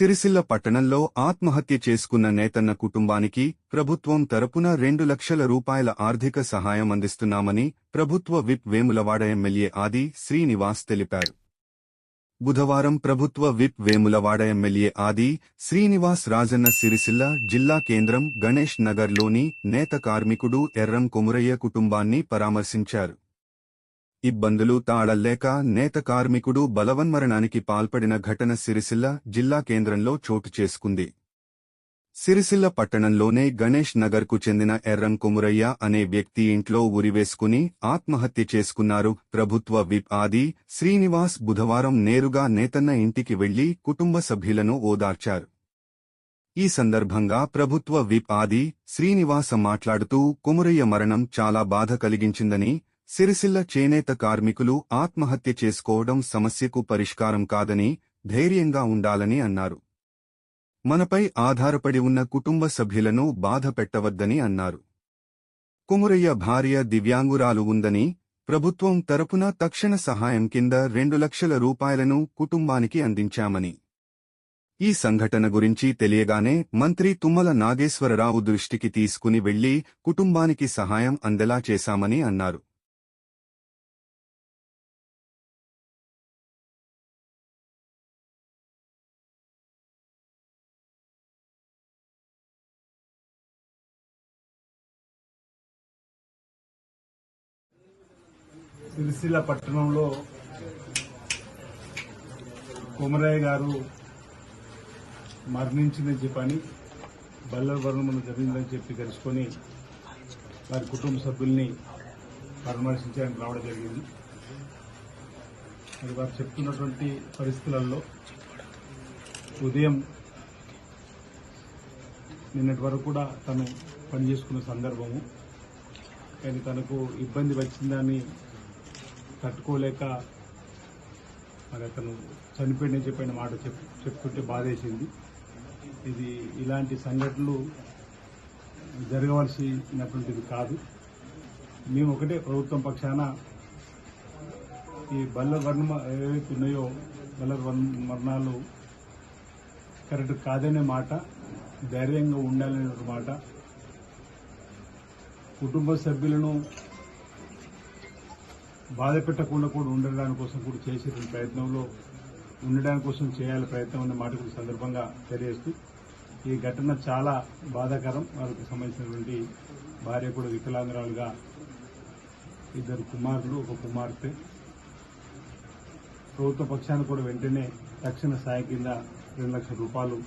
సిరిసిల్ల పట్టణంలో ఆత్మహత్య చేసుకున్న నేతన్న కుటుంబానికి ప్రభుత్వం తరపున రెండు లక్షల రూపాయల ఆర్థిక సహాయం అందిస్తున్నామని ప్రభుత్వ విప్ వేములవాడ ఎమ్మెల్యే ఆది శ్రీనివాస్ తెలిపారు. బుధవారం ప్రభుత్వ విప్ వేములవాడ ఎమ్మెల్యే ఆది శ్రీనివాస్ రాజన్న సిరిసిల్ల జిల్లా కేంద్రం గణేష్ నగర్లోని నేత కార్మికుడు ఎర్రం కొమురయ్య కుటుంబాన్ని పరామర్శించారు. ఇబ్బందులు తాళల్లేక నేత కార్మికుడు బలవన్మరణానికి పాల్పడిన ఘటన సిరిసిల్ల జిల్లా కేంద్రంలో చోటు చేసుకుంది. సిరిసిల్ల పట్టణంలోనే గణేష్ నగర్కు చెందిన ఎర్రం కొమురయ్య అనే వ్యక్తి ఇంట్లో ఉరివేసుకుని ఆత్మహత్య చేసుకున్నారు. ప్రభుత్వ విప్ ఆది శ్రీనివాస్ బుధవారం నేరుగా నేతన్న ఇంటికి వెళ్ళి కుటుంబ సభ్యులను ఓదార్చారు. ఈ సందర్భంగా ప్రభుత్వ విప్ ఆది శ్రీనివాస మాట్లాడుతూ కుమురయ్య మరణం చాలా బాధ కలిగించిందని సిరిసిల్ల చేనేత కార్మికులు ఆత్మహత్య చేసుకోవడం సమస్యకు పరిష్కారం కాదని ధైర్యంగా ఉండాలని అన్నారు. మనపై ఆధారపడి ఉన్న కుటుంబ సభ్యులను బాధ పెట్టవద్దని అన్నారు. కుమురయ్య భార్య దివ్యాంగురాలు ఉందని ప్రభుత్వం తరపున తక్షణ సహాయం కింద రెండు లక్షల రూపాయలను కుటుంబానికి అందించామని. ఈ సంఘటన గురించి తెలియగానే మంత్రి తుమ్మల నాగేశ్వరరావు దృష్టికి తీసుకుని వెళ్ళి కుటుంబానికి సహాయం అందేలా చేశామని అన్నారు. సిరిసిల్ల పట్టణంలో కొమరయ్య గారు మరణించిందని చెప్పని బల్లర వర్ణమును జరిగిందని చెప్పి తెలుసుకొని వారి కుటుంబ సభ్యుల్ని పరామర్శించడానికి రావడం జరిగింది. మరి వారు చెప్తున్నటువంటి పరిస్థితులలో ఉదయం నిన్నటి వరకు కూడా తను పనిచేసుకున్న సందర్భము. కానీ తనకు ఇబ్బంది వచ్చిందని తట్టుకోలేక మరి అతను చనిపోయిన చెప్పిన మాట చెప్ చెప్పుకుంటే బాధేసింది. ఇది ఇలాంటి సంఘటనలు జరగవలసినటువంటిది కాదు. మేము ఒకటే ప్రభుత్వం పక్షాన ఈ బల్ల వర్ణ ఏవైతే ఉన్నాయో బల్ల వర్ణ- మరణాలు కరెక్ట్ కాదనే మాట ధైర్యంగా ఉండాలనే మాట. కుటుంబ సభ్యులను బాధ పెట్టకుండా కూడా ఉండడానికి కోసం కూడా చేసేటువంటి ప్రయత్నంలో ఉండడానికి కోసం చేయాలి ప్రయత్నం అనే మాట కూడా సందర్భంగా తెలియజేస్తూ ఈ ఘటన చాలా బాధాకరం. వారికి సంబంధించినటువంటి భార్య కూడా వికలాంగురాలుగా ఇద్దరు కుమారులు ఒక కుమార్తె. ప్రభుత్వ పక్షాన్ని కూడా వెంటనే తక్షణ సాయం కింద రెండు లక్షల రూపాయలు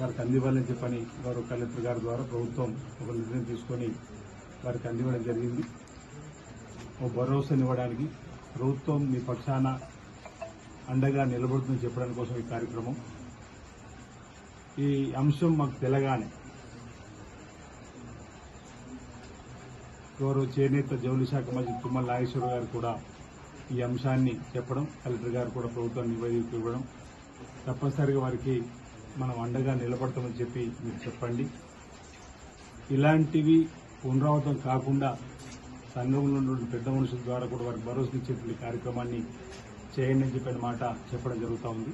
వారికి అందివ్వాలని చెప్పని వారు కలెక్టర్ గారి ద్వారా ప్రభుత్వం ఒక నిర్ణయం తీసుకొని వారికి అందివ్వడం జరిగింది. ఒక భరోసానివ్వడానికి ప్రభుత్వం మీ పక్షాన అండగా నిలబడుతుందని చెప్పడానికి కోసం ఈ కార్యక్రమం. ఈ అంశం మాకు తెలగానే గౌరవ చేనేత జౌలి శాఖ మంత్రి తుమ్మల నాగేశ్వర గారు కూడా ఈ అంశాన్ని చెప్పడం కలెక్టర్ గారు కూడా ప్రభుత్వాన్ని నివేదిక ఇవ్వడం తప్పనిసరిగా వారికి మనం అండగా నిలబడతామని చెప్పి మీరు చెప్పండి. ఇలాంటివి పునరావృతం కాకుండా సంఘంలో ఉన్నటువంటి పెద్ద మనుషుల ద్వారా కూడా వారికి భరోసా ఇచ్చేటువంటి కార్యక్రమాన్ని చేయండి అని చెప్పిన మాట చెప్పడం జరుగుతూ ఉంది.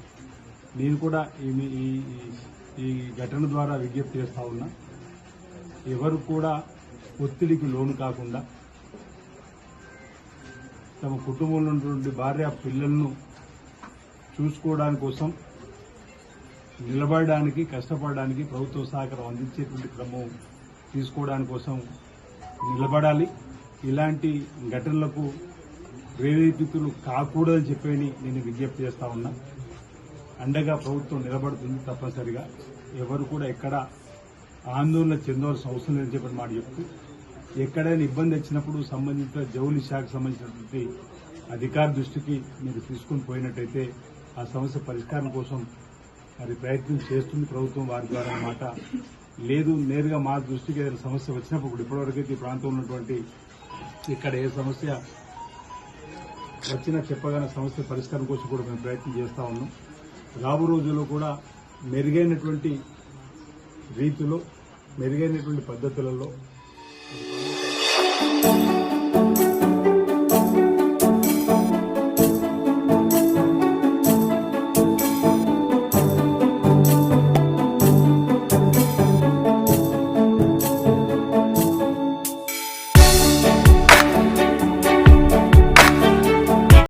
నేను కూడా ఈ ఈ- ఘటన ద్వారా విజ్ఞప్తి చేస్తూ ఉన్నా. ఎవరు కూడా ఒత్తిడికి లోను కాకుండా తమ కుటుంబంలో ఉన్నటువంటి భార్య పిల్లలను చూసుకోవడానికి కోసం నిలబడడానికి కష్టపడడానికి ప్రభుత్వ సహకారం అందించేటువంటి క్రమం తీసుకోవడానికి కోసం నిలబడాలి. ఇలాంటి ఘటనలకు ప్రేరేపితులు కాకూడదని చెప్పని నేను విజ్ఞప్తి చేస్తా ఉన్నా. అండగా ప్రభుత్వం నిలబడుతుంది తప్పనిసరిగా. ఎవరు కూడా ఎక్కడ ఆందోళన చెందవలసిన అవసరం లేదని చెప్పిన మాట చెప్తూ ఎక్కడైనా ఇబ్బంది వచ్చినప్పుడు సంబంధిత జౌలి శాఖకు సంబంధించినటువంటి అధికార దృష్టికి మీరు తీసుకుని పోయినట్టయితే ఆ సమస్య పరిష్కారం కోసం మరి ప్రయత్నం చేస్తుంది ప్రభుత్వం వారి ద్వారా అన్నమాట. లేదు నేరుగా మా దృష్టికి ఏదైనా సమస్య వచ్చినప్పుడు ఇప్పటివరకైతే ఈ ప్రాంతంలో ఉన్నటువంటి ఇక్కడ ఏ సమస్య వచ్చినా చెప్పగానే సమస్య పరిష్కారం కోసం కూడా మేము ప్రయత్నం చేస్తా ఉన్నాం. రాబో రోజుల్లో కూడా మెరుగైనటువంటి రీతిలో మెరుగైనటువంటి పద్ధతులలో